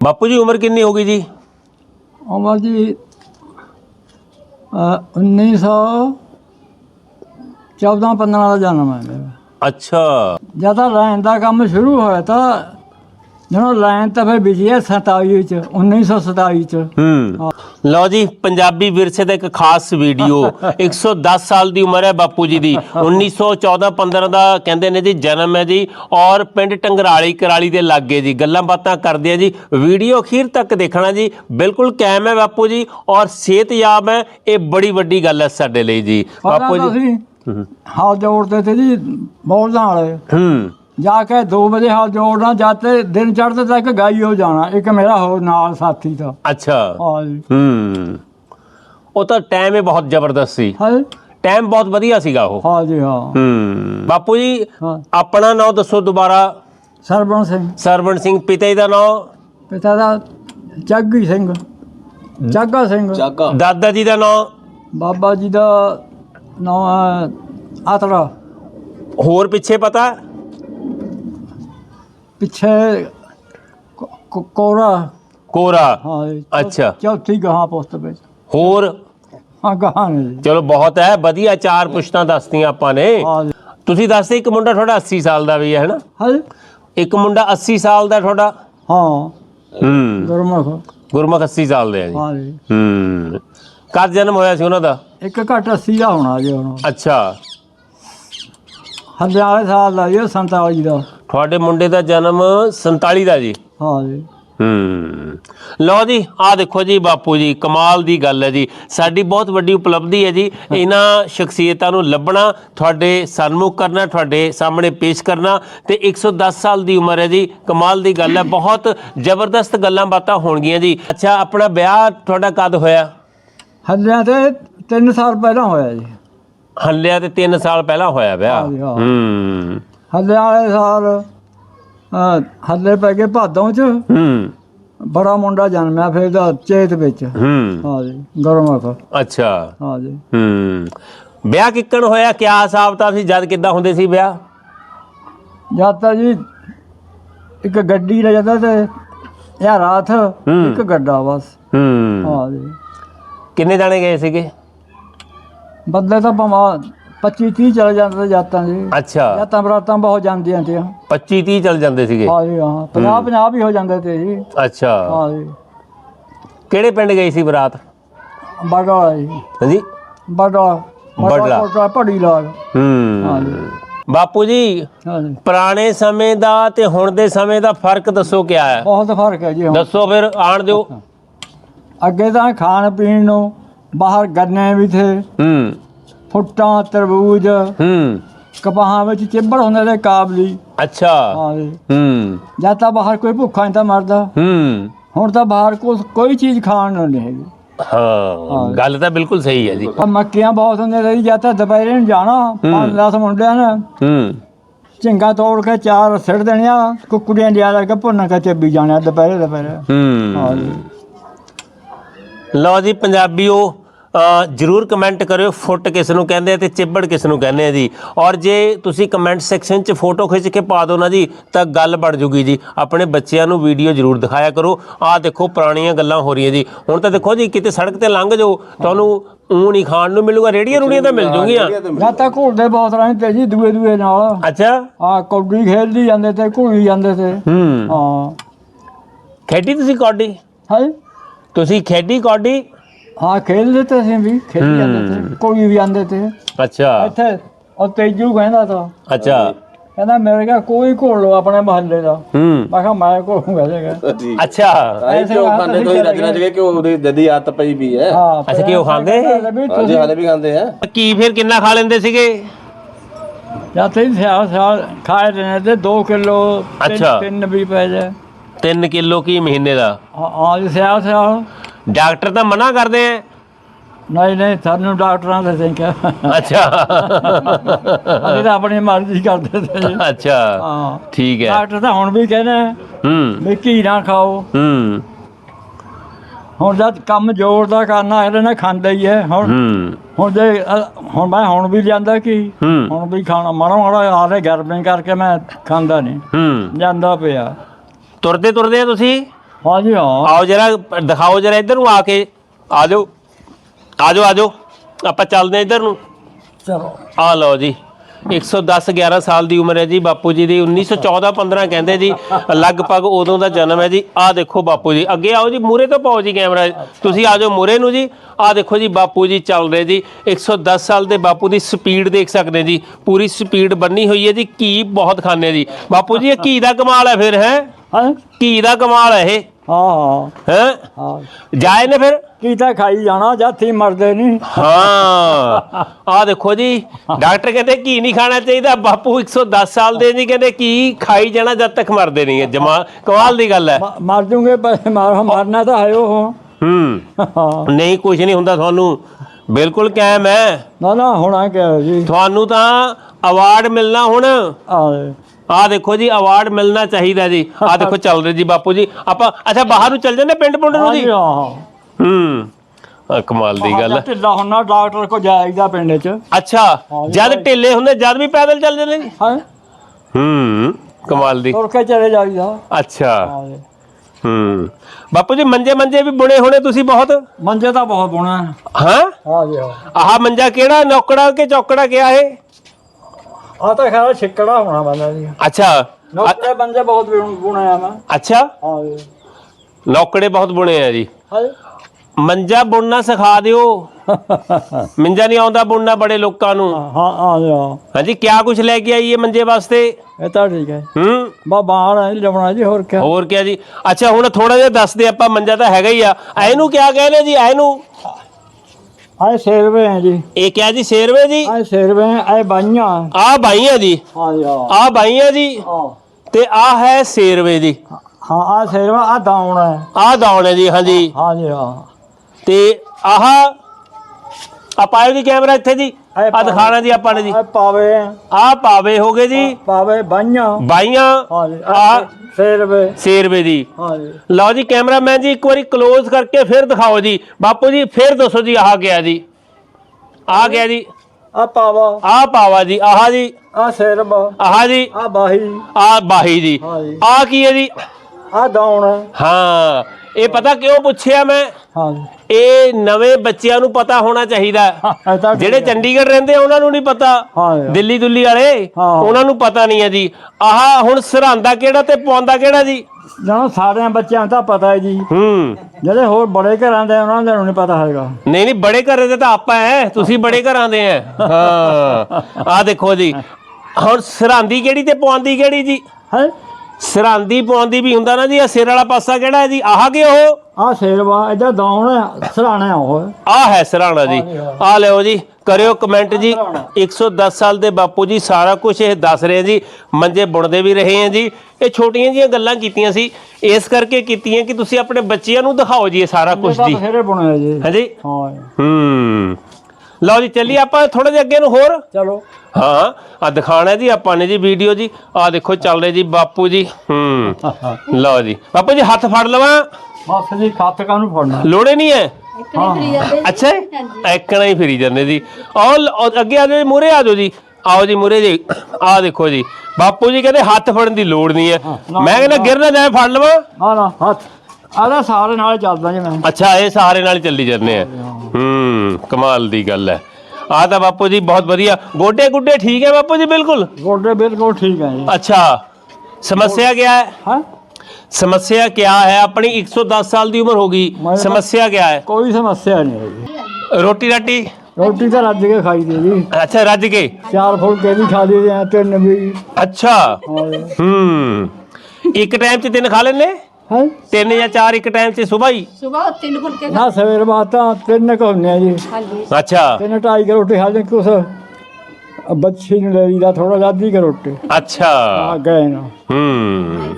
ਬਾਪੂ ਜੀ ਉਮਰ ਕਿੰਨੀ ਹੋ ਗਈ ਜੀ? ਉਮਰ ਜੀ ਅ, 1914 15 ਦਾ ਜਨਮ ਹੈ ਮੇਰਾ। ਅੱਛਾ। ਜਦ ਤਾਂ ਦਾ ਕੰਮ ਸ਼ੁਰੂ ਹੋਇਆ ਤਾਂ ਜਦੋਂ ਲਾਈਨ ਤਾਂ ਫਿਰ ਵਿਜੀ ਹੈ 27 ਚ 1927 ਚ। ਹੂੰ। ਲਓ ਜੀ ਪੰਜਾਬੀ ਵਿਰਸੇ ਦਾ ਇੱਕ ਖਾਸ ਵੀਡੀਓ 110 ਸਾਲ ਦੀ ਉਮਰ ਹੈ ਬਾਪੂ ਜੀ ਦੀ। 1914-15 ਦਾ ਕਹਿੰਦੇ ਨੇ ਜੀ ਜਨਮ ਹੈ ਜੀ। ਔਰ ਪਿੰਡ ਟੰਗਰਾਲੀ ਕਰਾਲੀ ਦੇ ਲਾਗੇ ਜੀ। ਗੱਲਾਂ ਬਾਤਾਂ ਕਰਦੇ ਆ ਜੀ। ਵੀਡੀਓ ਅਖੀਰ ਤੱਕ ਦੇਖਣਾ ਜੀ। ਬਿਲਕੁਲ ਕਾਇਮ ਹੈ ਬਾਪੂ ਜੀ। ਔਰ ਸਿਹਤਯਾਬ ਹੈ। ਇਹ ਬੜੀ ਵੱਡੀ ਗੱਲ ਹੈ ਸਾਡੇ ਲਈ ਜੀ। ਬਾਪੂ ਜੀ ਹੂੰ। ਜੋੜਦੇ ਤੇ ਜੀ ਬੋਲਦਾਂ ਵਾਲੇ। ਹੂੰ। ਜਾ ਕੇ 2 ਵਜੇ ਹਾਲ ਜੋੜਨਾ ਜਾਤੇ ਦਿਨ ਚੜ੍ਹਦੇ ਤੱਕ ਗਾਈ ਹੋ ਜਾਣਾ ਇੱਕ ਮੇਰਾ ਹੋਰ ਨਾਲ ਸਾਥੀ ਤਾਂ ਅੱਛਾ। ਹਾਂ ਜੀ ਹੂੰ। ਉਹ ਤਾਂ ਟਾਈਮ ਹੀ ਬਹੁਤ ਜ਼ਬਰਦਸਤ ਸੀ। ਹਾਂ ਟਾਈਮ ਬਹੁਤ ਵਧੀਆ ਸੀਗਾ ਉਹ। ਹਾਂ ਜੀ ਹਾਂ। ਹੂੰ। ਬਾਪੂ ਜੀ ਹਾਂ। ਆਪਣਾ ਨਾਮ ਦੱਸੋ ਦੁਬਾਰਾ। ਸਰਬਣ ਸਿੰਘ। ਸਰਵਣ ਸਿੰਘ ਪਿਤਾ ਜੀ ਦਾ ਨਾਮ? ਪਿਤਾ ਦਾ ਜੱਗੀ ਸਿੰਘ। ਜੱਗਾ ਸਿੰਘ। ਦਾਦਾ ਜੀ ਦਾ ਨਾਮ? ਬਾਬਾ ਜੀ ਦਾ ਨਾਮ ਆਤੜਾ ਹੋਰ ਪਿੱਛੇ ਪਤਾ? ਪਿੱਛੇ ਕੋ- ਕੋ- ਕੋਰਾ। ਕੋਰਾ। ਹਾਂ ਜੀ। ਅੱਛਾ ਚੌਥੀ ਗਾਹਾਂ ਪੁਸਤ ਵਿੱਚ ਹੋਰ? ਹਾਂ ਗਾਹਾਂ ਨੇ ਜੀ। ਚਲੋ ਬਹੁਤ ਹੈ ਵਧੀਆ ਚਾਰ ਪੁਸ਼ਤਾਂ ਦੱਸਤੀਆਂ ਆਪਾਂ ਨੇ। ਹਾਂ ਜੀ। ਤੁਸੀਂ ਦੱਸਦੇ ਇੱਕ ਮੁੰਡਾ ਤੁਹਾਡਾ 80 ਸਾਲ ਦਾ ਵੀ ਹੈ ਹਨਾ? ਹਾਂ ਜੀ? ਇੱਕ ਮੁੰਡਾ 80 ਸਾਲ ਦਾ ਤੁਹਾਡਾ? ਹਾਂ। ਹੂੰ। ਗੁਰਮੁਖ। ਗੁਰਮੁਖ 80 ਸਾਲ ਦੇ ਆ ਜੀ। ਹਾਂ ਜੀ। ਹੂੰ। ਕਦ ਜਨਮ ਹੋਇਆ ਸੀ ਉਹਨਾਂ ਦਾ? ਇੱਕ ਘੱਟ 80 ਦਾ ਹੋਣਾ ਜੀ ਹੁਣ। ਅੱਛਾ। ਹਜ਼ਾਰ ਸਾਲ ਦਾ ਜੀ 47 ਦਾ। ਤੁਹਾਡੇ ਮੁੰਡੇ ਦਾ ਜਨਮ 47 ਦਾ ਜੀ। ਹਾਂ ਜੀ। ਹੂੰ। ਲਓ ਜੀ ਆਹ ਦੇਖੋ ਜੀ ਬਾਪੂ ਜੀ ਕਮਾਲ ਦੀ ਗੱਲ ਹੈ ਜੀ। ਸਾਡੀ ਬਹੁਤ ਵੱਡੀ ਉਪਲਬਧੀ ਹੈ ਜੀ। ਇਹਨਾਂ ਸ਼ਖਸੀਅਤਾਂ ਨੂੰ ਲੱਭਣਾ ਤੁਹਾਡੇ ਸਨਮੁਖ ਕਰਨਾ ਤੁਹਾਡੇ ਸਾਹਮਣੇ ਪੇਸ਼ ਕਰਨਾ ਤੇ 110 ਸਾਲ ਦੀ ਉਮਰ ਹੈ ਜੀ। ਕਮਾਲ ਦੀ ਗੱਲ ਹੈ ਬਹੁਤ ਜ਼ਬਰਦਸਤ ਗੱਲਾਂ ਬਾਤਾਂ ਹੋਣਗੀਆਂ ਜੀ। ਅੱਛਾ ਆਪਣਾ ਵਿਆਹ ਤੁਹਾਡਾ ਕਦ ਹੋਇਆ? ਹੱਲਿਆਂ ਤੇ 3 ਸਾਲ ਪਹਿਲਾਂ ਹੋਇਆ ਜੀ। ਹੱਲਿਆ ਤੇ 3 ਸਾਲ ਪਹਿਲਾਂ ਹੋਇਆ ਵਿਆਹ। ਹਾਂ। ਹੂੰ ਹੱਲਿਆਂ ਵਾਲੇ ਸਾਲ ਹੱਲੇ ਪੈ ਗਏ ਭਾਦੋਂ ਚ। ਹੂੰ। ਬੜਾ ਮੁੰਡਾ ਜਨਮਿਆ ਫਿਰ ਦਾ ਚੇਤ ਵਿੱਚ। ਹੂੰ। ਹਾਂ ਜੀ ਗੁਰਮੁਖ ਅੱਛਾ। ਹਾਂ ਜੀ ਹੂੰ। ਵਿਆਹ ਕਿੱਕਣ ਹੋਇਆ ਕਿਆ ਹਿਸਾਬ ਤਾਂ ਸੀ? ਜਦ ਕਿੱਦਾਂ ਹੁੰਦੇ ਸੀ ਵਿਆਹ? ਜਦ ਤਾਂ ਜੀ ਇੱਕ ਗੱਡੀ ਲੈ ਜਾਂਦਾ ਤੇ ਜਾਂ ਰਾਤ ਇੱਕ ਗੱਡਾ ਬਸ। ਹੂੰ। ਹਾਂ ਜੀ ਕਿੰਨੇ ਜਾਣੇ ਗਏ ਸੀਗੇ? ਬੰਦੇ ਤਾਂ ਭਮਾ 25 30 ਚਲੇ ਜਾਂਦੇ ਤੇ ਜਾਤਾਂ ਜੀ ਅੱਛਾ। ਜਾਤਾਂ ਬਰਾਤਾਂ ਬਹੁਤ ਜਾਂਦੀਆਂ ਤੇ 25 30 ਚੱਲ ਜਾਂਦੇ ਸੀਗੇ? ਹਾਂ ਜੀ ਹਾਂ। 50 50 ਵੀ ਹੋ ਜਾਂਦੇ ਤੇ ਜੀ। ਅੱਛਾ। ਹਾਂ ਜੀ। ਕਿਹੜੇ ਪਿੰਡ ਗਈ ਸੀ ਬਰਾਤ? ਬੜਾ ਜੀ। ਹਾਂਜੀ? ਬੜਾ ਬੜਲਾ। ਕੋਟਾ ਪੜੀ ਲਾਗ ਹਾਂ। ਹੂੰ ਜੀ। ਬਾਪੂ ਜੀ ਪੁਰਾਣੇ ਸਮੇਂ ਦਾ ਤੇ ਹੁਣ ਦੇ ਸਮੇਂ ਦਾ ਫ਼ਰਕ ਦੱਸੋ ਕਿਆ ਹੈ? ਬਹੁਤ ਫ਼ਰਕ ਹੈ ਜੀ ਦੱਸੋ ਫਿਰ ਆਣ ਦਿਓ। ਅੱਗੇ ਤਾਂ ਖਾਣ ਪੀਣ ਨੂੰ ਬਾਹਰ ਗੰਨੇ ਵੀ ਥੇ। ਹੂੰ। ਫੁੱਟਾਂ ਤਰਬੂਜ ਹੂੰ। ਕਪਾਹਾਂ ਵਿੱਚ ਚਿੱਬੜ ਹੁੰਦੇ ਤੇ ਕਾਬਲੀ। ਅੱਛਾ। ਹਾਂ ਜੀ। ਹੂੰ। ਜਾਂ ਤਾਂ ਬਾਹਰ ਕੋਈ ਭੁੱਖਾ ਨਹੀਂ ਤਾਂ ਮਰਦਾ। ਹੂੰ। ਹੁਣ ਤਾਂ ਬਾਹਰ ਕੋਈ ਚੀਜ਼ ਖਾਣ ਨੂੰ ਨਹੀਂ ਹੈਗੀ। ਹਾਂ। ਗੱਲ ਤਾਂ ਬਿਲਕੁਲ ਸਹੀ ਹੈ ਜੀ। ਮੱਕੀਆਂ ਬਹੁਤ ਹੁੰਦੀਆਂ ਰਹੀ ਜਾਂ ਤਾਂ ਦੁਪਹਿਰੇ ਨੂੰ ਜਾਣਾ ਪੰਜ ਦਸ ਮੁੰਡਿਆਂ ਨੇ ਹੂੰ। ਝਿੰਗਾ ਤੋੜ ਕੇ ਚਾਰ ਸਿੱਟ ਦੇਣੀਆਂ ਕੁੱਕੜੀਆਂ ਲਿਆ ਲੈ ਕੇ ਭੁੰਨ ਕੇ ਚੱਬੀ ਜਾਣਾ ਦੁਪਹਿਰੇ ਦੁਪਹਿਰੇ। ਹਾਂ। ਲਓ ਜੀ ਪੰਜਾਬੀਓ ਜਰੂਰ ਕਮੈਂਟ ਕਰਿਓ ਫੁੱਟ ਕਿਸ ਨੂੰ ਕਹਿੰਦੇ ਆ ਤੇ ਚਿੱਬੜ ਕਿਸ ਨੂੰ ਕਹਿੰਦੇ ਆ ਜੀ। ਔਰ ਜੇ ਤੁਸੀਂ ਕਮੈਂਟ ਸੈਕਸ਼ਨ 'ਚ ਫੋਟੋ ਖਿੱਚ ਕੇ ਪਾ ਦਿਓ ਨਾ ਜੀ ਤਾਂ ਗੱਲ ਬਣ ਜੂਗੀ ਜੀ। ਆਪਣੇ ਬੱਚਿਆਂ ਨੂੰ ਵੀਡੀਓ ਜਰੂਰ ਦਿਖਾਇਆ ਕਰੋ। ਆਹ ਦੇਖੋ ਪੁਰਾਣੀਆਂ ਗੱਲਾਂ ਹੋ ਰਹੀਆਂ ਜੀ। ਹੁਣ ਤਾਂ ਦੇਖੋ ਜੀ ਕਿਤੇ ਸੜਕ ਤੇ ਲੰਘ ਜਾਓ ਤੁਹਾਨੂੰ ਊਂ ਨਹੀਂ ਖਾਣ ਨੂੰ ਮਿਲੂਗਾ ਰੇੜੀਆਂ ਰੂੜੀਆਂ ਤਾਂ ਮਿਲ ਜੂਗੀਆਂ। ਜਾਂ ਤਾਂ ਘੁਲਦੇ ਬਹੁਤ ਰਹੇ ਤੇ ਜੀ ਦੂਏ ਦੂਏ ਨਾਲ। ਅੱਛਾ। ਆ ਕੌਡੀ ਖੇਡਦੀ ਜਾਂਦੇ ਤੇ ਘੁਲੀ ਜਾਂਦੇ ਤੇ। ਹੂੰ। ਹਾਂ। ਖੇਡੀ ਤੁਸੀਂ ਕੌਡੀ? ਹੈ? ਤੁਸੀਂ ਖੇਡੀ ਕੌਡੀ? ਹਾਂ ਖੇਡਦੇ ਤੇ ਅਸੀਂ ਵੀ ਖੇਡੀ ਜਾਂਦੇ ਤੇ ਕੋਈ ਵੀ ਆਂਦੇ ਤੇ। ਅੱਛਾ। ਇੱਥੇ ਉਹ ਤੇਜੂ ਕਹਿੰਦਾ ਤਾਂ। ਅੱਛਾ। ਕਹਿੰਦਾ ਮੇਰੇ ਕਾ ਕੋਈ ਘੋਲ ਲੋ ਆਪਣੇ ਮਹੱਲੇ ਦਾ। ਹੂੰ। ਮੈਂ ਕਿਹਾ ਮੈਂ ਘੋਲੂਗਾ ਜਗਾ ਅੱਛਾ। ਆਈ ਕਿਉਂ ਖਾਂਦੇ ਕੋਈ ਰਜਨਾ ਜਗੇ ਕਿ ਉਹਦੀ ਜਦੀ ਆਦਤ ਪਈ ਵੀ ਹੈ। ਹਾਂ ਅੱਛਾ ਕੀ ਉਹ ਖਾਂਦੇ? ਹਾਂਜੀ ਹਾਲੇ ਵੀ ਖਾਂਦੇ ਆ। ਕੀ ਫਿਰ ਕਿੰਨਾ ਖਾ ਲੈਂਦੇ ਸੀਗੇ? ਜਾਂ ਤੇ ਸਿਆਲ ਸਿਆਲ ਖਾਏ ਰਹੇ ਤੇ 2 ਕਿਲੋ ਅੱਛਾ। ਤਿੰਨ ਵੀ ਪੈ ਜਾ 3 ਕਿਲੋ ਕੀ ਮਹੀਨੇ ਦਾ? ਹਾਂ ਜੀ ਸਿਆਲ ਸਿਆਲ। ਡਾਕਟਰ ਤਾਂ ਮਨਾ ਕਰਦੇ ਆ। ਨਹੀਂ ਨਹੀਂ ਸਾਨੂੰ ਡਾਕਟਰਾਂ ਦੇ ਸਿੰਘ ਅੱਛਾ। ਅਸੀਂ ਤਾਂ ਆਪਣੀ ਮਰਜ਼ੀ ਕਰਦੇ ਜੀ। ਅੱਛਾ ਹਾਂ। ਠੀਕ ਹੈ। ਡਾਕਟਰ ਤਾਂ ਹੁਣ ਵੀ ਕਹਿੰਦੇ ਹੂੰ। ਵੀ ਘੀ ਨਾ ਖਾਓ। ਹੂੰ। ਹੁਣ ਜਦ ਕੰਮ ਜ਼ੋਰ ਦਾ ਕਰਨਾ ਇਹਦੇ ਨਾਲ ਖਾਂਦਾ ਹੀ ਹੈ। ਹੁਣ ਹੂੰ। ਹੁਣ ਜੇ ਅ, ਹੁਣ ਮੈਂ ਹੁਣ ਵੀ ਜਾਂਦਾ ਕੀ ਹੂੰ। ਹੁਣ ਵੀ ਖਾਣਾ ਮਾੜਾ ਮਾੜਾ ਆਲੇ ਗਰਮੀ ਕਰਕੇ ਮੈਂ ਖਾਂਦਾ ਨਹੀਂ। ਹੂੰ। ਜਾਂਦਾ ਪਿਆ। ਤੁਰਦੇ ਤੁਰਦੇ ਆ ਤੁਸੀਂ? ਹਾਂਜੀ ਹਾਂ। ਆਓ ਜਰਾ ਦਿਖਾਓ ਜਰਾ ਇੱਧਰ ਨੂੰ ਆ ਕੇ। ਆ ਜਾਓ। ਆ ਜਾਓ ਆ ਜਾਓ। ਆਪਾਂ ਚੱਲਦੇ ਹਾਂ ਇੱਧਰ ਨੂੰ। ਚਲੋ। ਆ ਲਓ ਜੀ। 110 11 ਸਾਲ ਦੀ ਉਮਰ ਹੈ ਜੀ। ਬਾਪੂ ਜੀ ਦੀ 1914 15 ਕਹਿੰਦੇ ਜੀ। ਲਗਭਗ ਉਦੋਂ ਦਾ ਜਨਮ ਹੈ ਜੀ। ਆ ਦੇਖੋ ਬਾਪੂ ਜੀ। ਅੱਗੇ ਆਓ ਜੀ। ਮੂਰੇ ਤੋਂ ਪਾਓ ਜੀ ਕੈਮਰਾ। ਤੁਸੀਂ ਆ ਜਾਓ ਮੂਰੇ ਨੂੰ ਜੀ। ਆ ਦੇਖੋ ਜੀ ਬਾਪੂ ਜੀ ਚੱਲ ਰਹੇ ਜੀ 110 ਸਾਲ ਦੇ ਬਾਪੂ ਦੀ ਸਪੀਡ ਦੇਖ ਸਕਦੇ ਜੀ। ਪੂਰੀ ਸਪੀਡ ਬੰਨੀ ਹੋਈ ਹੈ ਜੀ। ਘੀ ਬਹੁਤ ਖਾਂਦੇ ਜੀ। ਬਾਪੂ ਜੀ ਇਹ ਘੀ ਦਾ ਕਮਾਲ ਹੈ ਫਿਰ ਹੈ? ਹਾਂ। ਘੀ ਦਾ ਕਮਾਲ ਹੈ ਇਹ? ਹਾਂ ਹਾਂ। ਹੈ? ਜਾਏ ਨੇ ਫਿਰ? ਕੀ ਤਾਂ ਖਾਈ ਜਾਣਾ ਜਾਥੀ ਮਰਦੇ ਨਹੀਂ। ਹਾਂ। ਆ ਦੇਖੋ ਜੀ ਡਾਕਟਰ ਕਹਿੰਦੇ ਕੀ ਨਹੀਂ ਖਾਣਾ ਚਾਹੀਦਾ ਬਾਪੂ 110 ਸਾਲ ਦੇ ਜੀ ਕਹਿੰਦੇ ਕੀ ਖਾਈ ਜਾਣਾ ਜਦ ਤੱਕ ਮਰਦੇ ਨਹੀਂ ਜਮਾ ਕਮਾਲ ਦੀ ਗੱਲ ਹੈ। ਮ- ਮਰ ਜੂਗੇ ਪਰ ਮਾਰ ਮਾਰਨਾ ਤਾਂ ਹੈ ਉਹ। ਹੂੰ। ਹਾਂ। ਨਹੀਂ ਕੁਝ ਨਹੀਂ ਹੁੰਦਾ ਤੁਹਾਨੂੰ। ਬਿਲਕੁਲ ਕਾਇਮ ਹੈ। ਨਾ ਨਾ ਹੋਣਾ ਕਿਆ ਜੀ। ਤੁਹਾਨੂੰ ਤਾਂ ਅਵਾਰਡ ਮਿਲਣਾ ਹੁਣ। ਆ ਆ ਦੇਖੋ ਜੀ ਅਵਾਰਡ ਮਿਲਣਾ ਚਾਹੀਦਾ ਜੀ। ਆ ਦੇਖੋ ਚੱਲ ਰਹੇ ਜੀ ਬਾਪੂ ਜੀ। ਆਪਾਂ ਅੱਛਾ ਬਾਹਰ ਨੂੰ ਚੱਲ ਜਾਂਦੇ ਪਿੰਡ ਪੁੰਡ ਨੂੰ ਜੀ? ਹਾਂ ਹੂੰ। ਕਮਾਲ ਦੀ ਗੱਲ ਹੈ। ਢਿੱਲਾ ਹੁੰਨਾ ਡਾਕਟਰ ਕੋ ਜਾਈਦਾ ਪਿੰਡ ਚ। ਅੱਛਾ ਜਦ ਢਿੱਲੇ ਹੁੰਦੇ ਜਦ ਵੀ ਪੈਦਲ ਚੱਲ ਜਾਂਦੇ ਜੀ? ਹਾਂ। ਹੂੰ ਕਮਾਲ ਦੀ। ਤੁਰ ਕੇ ਚਲੇ ਜਾਈਦਾ। ਅੱਛਾ। ਹਾਂ ਜੀ। ਹੂੰ। ਬਾਪੂ ਜੀ ਮੰਜੇ ਮੰਜੇ ਵੀ ਬੁਣੇ ਹੋਣੇ ਤੁਸੀਂ ਬਹੁਤ? ਮੰਜੇ ਤਾਂ ਬਹੁਤ ਬੁਣਾ। ਹਾਂ? ਹਾਂ ਜੀ ਹਾਂ। ਆਹ ਮੰਜਾ ਕਿਹੜਾ ਨੌਕੜਾ ਕਿ ਚੌਕੜਾ ਕਿਹਾ ਹੈ ਆ ਤਾਂ ਖੈਰ ਛਿੱਕੜਾ ਹੋਣਾ ਬੰਦਾ ਜੀ ਅੱਛਾ। ਨੌਕਰੇ ਬੰਦੇ ਬਹੁਤ ਬੁਣੇ ਆ ਮੈਂ। ਅੱਛਾ। ਹਾਂ ਜੀ। ਨੌਕੜੇ ਬਹੁਤ ਬੁਣੇ ਆ ਜੀ। ਹਾਂ ਮੰਜਾ ਬੁਣਨਾ ਸਿਖਾ ਦਿਓ। ਮੰਜਾ ਨਹੀਂ ਆਉਂਦਾ ਬੁਣਨਾ ਬੜੇ ਲੋਕਾਂ ਨੂੰ। ਹਾਂ ਹਾਂ ਜੀ ਹਾਂ। ਹਾਂਜੀ ਕਿਆ ਕੁਝ ਲੈ ਕੇ ਆਈਏ ਮੰਜੇ ਵਾਸਤੇ? ਇਹ ਤਾਂ ਠੀਕ ਹੈ। ਹੂੰ। ਬਾ ਬਾਹਰ ਹੈ ਲਿਆਉਣਾ ਜੀ ਹੋਰ ਕਿਆ। ਹੋਰ ਕਿਆ ਜੀ। ਅੱਛਾ ਹੁਣ ਥੋੜਾ ਜਿਹਾ ਦੱਸ ਦੇ ਆਪਾਂ ਮੰਜਾ ਤਾਂ ਹੈਗਾ ਹੀ ਆ। ਇਹਨੂੰ ਕਿਆ ਕਹਿੰਦੇ ਜੀ ਇਹਨੂੰ ਆਏ ਸੇਰਵੇ ਹੈ ਜੀ। ਇਹ ਕਿਆ ਜੀ ਸ਼ੇਰਵੇ ਜੀ? ਆਏ ਸੇਰਵੇ ਆਏ ਬਾਈਆਂ ਆਹ ਬਾਈਆਂ ਜੀ। ਹਾਂ। ਜੀ ਆਹ ਬਾਈਆਂ ਜੀ। ਹਾਂ। ਤੇ ਆਹ ਹੈ ਸ਼ੇਰਵੇ ਜੀ। ਹਾਂ ਆ ਸੇਰਵਾ ਆ ਦਾਉਣ ਹੈ ਆਹ ਦੌਣ ਹੈ ਜੀ ਹਾਂ ਜੀ ਹਾਂ। ਤੇ ਆਹ ਆ ਪਾਇਓ ਜੀ ਕੈਮਰਾ ਇੱਥੇ ਜੀ। ਇਹ ਆ ਦਿਖਾਣਾ ਜੀ ਆਪਾਂ ਨੇ ਜੀ। ਆ ਪਾਵੇ। ਆਹ ਪਾਵੇ ਹੋ ਗਏ ਜੀ। ਪਾਵੇ ਬਾਈਆਂ। ਬਾਈਆਂ। ਆ ਆ ਸੇਰਵੇ। ਸ਼ੇਰਵੇ ਦੀ ਹਾਂ ਜੀ ਲਓ ਜੀ ਕੈਮਰਾਮੈਨ ਜੀ ਇੱਕ ਵਾਰੀ ਕਲੋਜ਼ ਕਰਕੇ ਫਿਰ ਦਿਖਾਓ ਜੀ। ਬਾਪੂ ਜੀ ਫਿਰ ਦੱਸੋ ਜੀ ਆਹ ਗਿਆ ਜੀ? ਆ ਗਿਆ ਜੀ? ਆ ਪਾਵਾ। ਆਹ ਪਾਵਾ ਜੀ ਆਹ ਜੀ। ਆ ਸੇਰਵਾ। ਆਹ ਜੀ। ਆ ਬਾਹੀ। ਆਹ ਬਾਹੀ ਜੀ। ਆਹ ਕੀ ਹੈ ਜੀ? ਆ ਦਾਉਣ। ਹੈ। ਇਹ ਪਤਾ ਕਿਉਂ ਪੁੱਛਿਆ ਮੈਂ? ਹਾਂ ਜੀ ਇਹ ਨਵੇਂ ਬੱਚਿਆਂ ਨੂੰ ਪਤਾ ਹੋਣਾ ਚਾਹੀਦਾ। ਹੈ। ਜਿਹੜੇ ਹੈ। ਚੰਡੀਗੜ੍ਹ ਰਹਿੰਦੇ ਆ ਉਹਨਾਂ ਨੂੰ ਨਹੀਂ ਪਤਾ। ਹਾਂ ਦਿੱਲੀ ਦੁੱਲੀ ਵਾਲੇ ਹਾਂ। ਉਹਨਾਂ ਨੂੰ ਪਤਾ ਨਹੀਂ ਹੈ ਜੀ। ਆਹ ਹੁਣ ਸਰਹੰਦਾ ਕਿਹੜਾ ਤੇ ਪੌਂਦਾ ਕਿਹੜਾ ਜੀ? ਜਣਾ ਸਾਰਿਆਂ ਬੱਚਿਆਂ ਨੂੰ ਤਾਂ ਪਤਾ ਹੈ ਜੀ। ਹੂੰ। ਜਿਹੜੇ ਹੋਰ ਬੜੇ ਘਰਾਂ ਦੇ ਉਹਨਾਂ ਨੂੰ ਨਹੀਂ ਪਤਾ ਹੈਗਾ। ਨਹੀਂ ਨਹੀਂ ਬੜੇ ਘਰਾਂ ਦੇ ਤਾਂ ਆਪਾਂ ਐ ਤੁਸੀਂ ਬੜੇ ਘਰਾਂ ਦੇ ਐ। ਹਾਂ। ਆਹ ਦੇਖੋ ਜੀ ਹੁਣ ਸਰਹੰਦੀ ਕਿਹੜੀ ਤੇ ਪੌਂਦੀ ਕਿਹੜੀ ਜੀ? ਹੈ? ਸਰਹੰਦੀ ਪੌਂਦੀ ਵੀ ਹੁੰਦਾ ਨਾ ਜੀ ਆ ਸਿਰ ਵਾਲਾ ਪਾਸਾ ਕਿਹੜਾ ਹੈ ਜੀ? ਆਹ ਕਿ ਉਹ? ਆ ਸੇਰਵਾ ਇਹਦਾ ਦਾਉਣ ਹੈ ਸਰਾਣਾ ਉਹ। ਆ ਹੈ ਸਰਾਣਾ ਜੀ। ਆ ਲਿਓ ਜੀ ਕਰਿਓ ਕਮੈਂਟ ਜੀ। 110 ਸਾਲ ਦੇ ਬਾਪੂ ਜੀ ਸਾਰਾ ਕੁਝ ਇਹ ਦੱਸ ਰਹੇ ਜੀ। ਮੰਜੇ ਬੁਣਦੇ ਵੀ ਰਹੇ ਆ ਜੀ। ਇਹ ਛੋਟੀਆਂ ਜੀਆਂ ਗੱਲਾਂ ਕੀਤੀਆਂ ਸੀ। ਇਸ ਕਰਕੇ ਕੀਤੀਆਂ ਕਿ ਤੁਸੀਂ ਆਪਣੇ ਬੱਚਿਆਂ ਨੂੰ ਦਿਖਾਓ ਜੀ ਇਹ ਸਾਰਾ ਕੁਝ ਜੀ। ਬਥੇਰੇ ਜੀ। ਹਾਂਜੀ ਹਾਂ। ਹੂੰ। ਲਓ ਜੀ ਚੱਲੀਏ ਆਪਾਂ ਥੋੜਾ ਜਿਹਾ ਅੱਗੇ ਨੂੰ ਹੋਰ। ਚਲੋ। ਹਾਂ ਆ ਦਿਖਾਣਾ ਜੀ ਆਪਾਂ ਨੇ ਜੀ ਵੀਡੀਓ ਜੀ। ਆ ਦੇਖੋ ਚੱਲ ਰਹੇ ਜੀ ਬਾਪੂ ਜੀ। ਹੂੰ ਲਓ ਜੀ। ਬਾਪੂ ਜੀ ਹੱਥ ਫੜ ਲਵਾਂ। ਬਸ ਜੀ ਖੱਤ ਕਾਹਨੂੰ ਫੜਨਾ? ਲੋੜੇ ਨਹੀਂ ਹੈ ਇੱਕ ਨਹੀਂ ਫਰੀ ਜਾਂਦੇ ਅੱਛਾ ਐਕਣਾ ਹੀ ਫਿਰੀ ਜਾਂਦੇ ਜੀ। ਆਓ ਅੱਗੇ ਆ ਜਾਓ ਮੂਰੇ ਆ ਜਾਓ ਜੀ। ਆਓ ਜੀ ਮੂਰੇ ਜੀ। ਆ ਦੇਖੋ ਜੀ। ਬਾਪੂ ਜੀ ਕਹਿੰਦੇ ਹੱਥ ਫੜਨ ਦੀ ਲੋੜ ਨਹੀਂ ਹੈ ਮੈਂ ਕਹਿੰਦਾ ਗਿਰ ਨਾ ਜਾਏ ਫੜ ਲਵਾਂ? ਨਾ ਨਾ ਹੱਥ। ਆਦਾ ਸਾਰੇ ਨਾਲ ਚੱਲਦਾ ਜੀ ਮੈਂ। ਅੱਛਾ ਇਹ ਸਾਰੇ ਨਾਲ ਚੱਲੀ ਜਾਂਦੇ ਆ ਹੂੰ। ਕਮਾਲ ਦੀ ਗੱਲ ਹੈ ਆ ਬਾਪੂ ਜੀ ਬਹੁਤ ਵਧੀਆ। ਗੋਡੇ ਗੁੱਡੇ ਠੀਕ ਹੈ ਬਾਪੂ ਜੀ ਬਿਲਕੁਲ? ਗੋਡੇ ਬਿਲਕੁਲ ਠੀਕ ਹੈ ਅੱਛਾ। ਸਮੱਸਿਆ ਕੀ ਹੈ? ਸਮੱਸਿਆ ਕੀ ਹੈ? ਆਪਣੀ 110 ਸਾਲ ਦੀ ਉਮਰ ਹੋ ਗਈ। ਸਮੱਸਿਆ ਕੀ ਹੈ? ਕੋਈ ਸਮੱਸਿਆ ਨਹੀਂ ਹੈਗੀ ਰੋਟੀ ਰਾਟੀ? ਰੋਟੀ ਤਾਂ ਰੱਜ ਕੇ ਖਾਈ ਦੀ ਜੀ। ਅੱਛਾ ਰੱਜ ਕੇ? ਚਾਰ ਫੁਲਕੇ ਵੀ ਖਾ ਲਈਦੇ ਆ ਤਿੰਨ ਵੀ। ਅੱਛਾ। ਹੂੰ। ਇੱਕ ਟਾਈਮ 'ਚ ਤਿੰਨ ਖਾ ਲੈਨੇ ਹੈਂ? ਤਿੰਨ ਜਾਂ ਚਾਰ ਇੱਕ ਟਾਈਮ 'ਚ ਸਵੇਰ ਹੀ ਸਵੇਰ ਤਿੰਨ ਫੁਲਕੇ ਨਾ ਸਵੇਰ ਬਾਅਦ ਤਾਂ ਤਿੰਨ ਕੁ ਹੁੰਦੇ ਆ ਜੀ। ਹਾਂਜੀ। ਅੱਛਾ। ਤਿੰਨ ਢਾਈ ਕੁ ਰੋਟੀ ਖਾ ਲਈ ਕੁਛ ਬੱਚੀ ਨੂੰ ਲੈ ਲਈਦਾ ਥੋੜਾ ਜ਼ਿਆਦਾ ਦੀ ਰੋਟੀ। ਅੱਛਾ। ਆ ਗਏ ਨਾ। ਹੂੰ।